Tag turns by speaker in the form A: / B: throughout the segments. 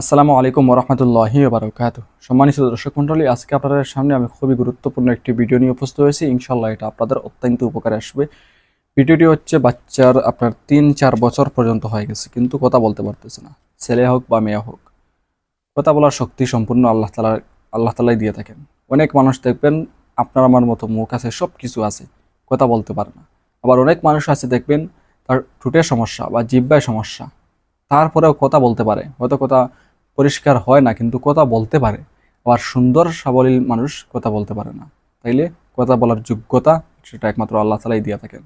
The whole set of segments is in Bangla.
A: আসসালামু আলাইকুম ওরহমতুল্লাহি বারকাত সম্মানিত দর্শক মণ্ডলী, আজকে আপনাদের সামনে আমি খুবই গুরুত্বপূর্ণ একটি ভিডিও নিয়ে উপস্থিত হয়েছি। ইনশাল্লাহ এটা আপনাদের অত্যন্ত উপকারে আসবে। ভিডিওটি হচ্ছে বাচ্চার আপনার তিন চার বছর পর্যন্ত হয়ে গেছে, কিন্তু কথা বলতে পারতেছে না। ছেলে হোক বা মেয়ে হোক, কথা বলার শক্তি সম্পূর্ণ আল্লাহ তালা আল্লাহ তালাই দিয়ে থাকেন। অনেক মানুষ দেখবেন, আপনার আমার মতো মুখ আছে সব কিছু আছে, কথা বলতে পারে না। আবার অনেক মানুষ আছে দেখবেন, তার ঠোঁটের সমস্যা বা জিব্বায় সমস্যা, তারপরেও কথা বলতে পারে। হয়তো কথা পরিষ্কার হয় না, কিন্তু কথা বলতে পারে। আবার সুন্দর সাবলীল মানুষ কথা বলতে পারে না। তাইলে কথা বলার যোগ্যতা সেটা একমাত্র আল্লাহ তালাই দিয়ে থাকেন।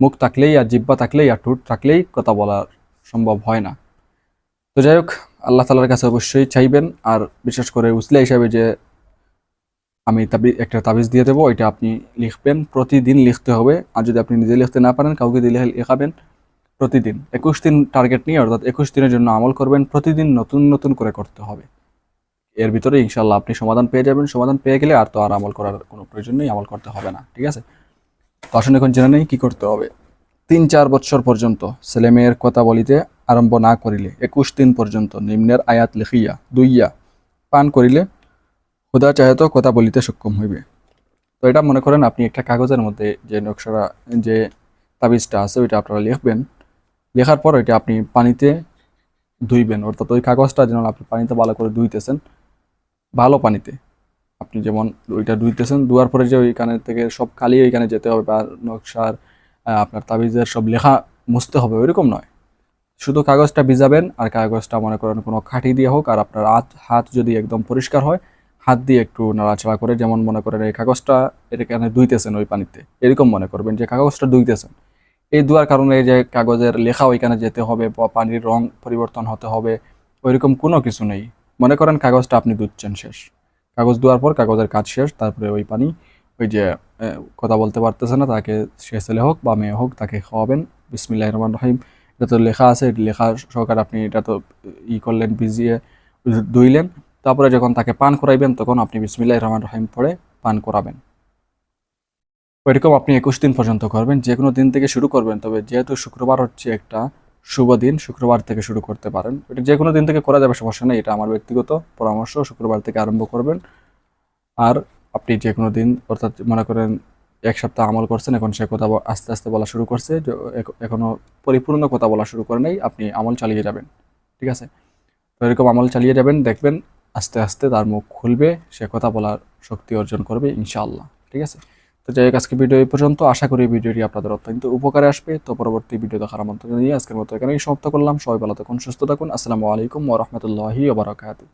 A: মুখ থাকলেই আর জিব্বা থাকলেই আর ঠোঁট থাকলেই কথা বলার সম্ভব হয় না। তো যাই হোক, আল্লাহ তালার কাছে অবশ্যই চাইবেন। আর বিশেষ করে উসলে হিসাবে যে আমি তাবি, একটা তাবিজ দিয়ে দেবো, ওইটা আপনি লিখবেন। প্রতিদিন লিখতে হবে। আর যদি আপনি নিজে লিখতে না পারেন, কাউকে দিলে লেখাবেন প্রতিদিন। একুশ দিন টার্গেট নিয়ে অর্থাৎ একুশ দিনের জন্য আমল করবেন, প্রতিদিন নতুন নতুন করে করতে হবে। এর ভিতরে ইনশাল্লাহ আপনি সমাধান পেয়ে যাবেন। সমাধান পেয়ে গেলে আর তো আর আমল করার কোনো প্রয়োজন নেই, আমল করতে হবে না, ঠিক আছে? তো আসলে এখন জেনে নেই কী করতে হবে। তিন, চার বছর পর্যন্ত ছেলে মেয়ের কথা বলিতে আরম্ভ না করিলে একুশ দিন পর্যন্ত নিম্নের আয়াত লিখিয়া, দুইয়া পান করিলে খুদা চাহে তো কথা বলিতে সক্ষম হইবে। তো এটা মনে করেন আপনি একটা কাগজের মধ্যে যে নকশারা যে তাবিজটা আছে, ওইটা আপনারা লিখবেন। লেখার পর ওইটা আপনি পানিতে ধুইবেন। অর্থাৎ ওই কাগজটা যেন আপনি পানিতে ভালো করে ধুইতেছেন, ভালো পানিতে। আপনি যেমন ওইটা ধুইতেছেন, ধোয়ার পরে যে ওইখানে থেকে সব কালি ওইখানে যেতে হবে, বা নকশার আপনার তাবিজের সব লেখা মুছতে হবে, ওইরকম নয়। শুধু কাগজটা ভিজাবেন আর কাগজটা মনে করেন কোনো খাঁটি দিয়ে হোক, আর আপনার হাত হাত যদি একদম পরিষ্কার হয়, হাত দিয়ে একটু নাড়াচাড়া করে যেমন মনে করেন এই কাগজটা এখানে ধুইতেছেন ওই পানিতে, এরকম মনে করবেন যে কাগজটা ধুইতেছেন। এই ধোয়ার কারণে এই যে কাগজের লেখা ওইখানে যেতে হবে বা পানির রং পরিবর্তন হতে হবে, ওইরকম কোনো কিছু নেই। মনে করেন কাগজটা আপনি ধুচ্ছেন শেষ। কাগজ ধোয়ার পর কাগজের কাজ শেষ, তারপরে ওই পানি, ওই যে কথা বলতে পারতেছে না, তাকে সে ছেলে হোক বা মেয়ে হোক, তাকে খাওয়াবেন। বিসমিল্লাহ রহমান রহিম। এটা তো লেখা আছে লেখা সহকারে আপনি এটা তো ই করলেন, ভিজিয়ে ধুইলেন। তারপরে যখন তাকে পান করাইবেন, তখন আপনি বিসমিল্লাহ রহমান রহিম পড়ে পান করাবেন। ওইরকম আপনি একুশ দিন পর্যন্ত করবেন যে কোনো দিন থেকে শুরু করবেন, তবে যেহেতু শুক্রবার হচ্ছে একটা শুভ দিন, শুক্রবার থেকে শুরু করতে পারেন। এটা যে কোনো দিন থেকে করা যাবে, সমস্যা নেই, এটা আমার ব্যক্তিগত পরামর্শ, শুক্রবার থেকে আরম্ভ করবেন। আর আপনি যে কোনো দিন, অর্থাৎ মনে করেন এক সপ্তাহ আমল করছেন, এখন সে কথা আস্তে আস্তে বলা শুরু করছে এখনও পরিপূর্ণ কথা বলা শুরু করে নেই, আপনি আমল চালিয়ে যাবেন, ঠিক আছে? তো এরকম আমল চালিয়ে যাবেন, দেখবেন আস্তে আস্তে তার মুখ খুলবে, সে কথা বলার শক্তি অর্জন করবে, ইনশাআল্লাহ, ঠিক আছে? তো যাই হোক আজকে ভিডিও এই পর্যন্ত। আশা করি ভিডিওটি আপনাদের অত্যন্ত উপকারে আসবে। তো পরবর্তী ভিডিও দেখার আমন্ত্রণ নিয়ে আজকের মতো এখানেই সমাপ্ত করলাম। সবাই ভালো থাকুন, সুস্থ থাকুন। আসসালামু আলাইকুম ওরহমতুল্লাহি ওবরাকাতু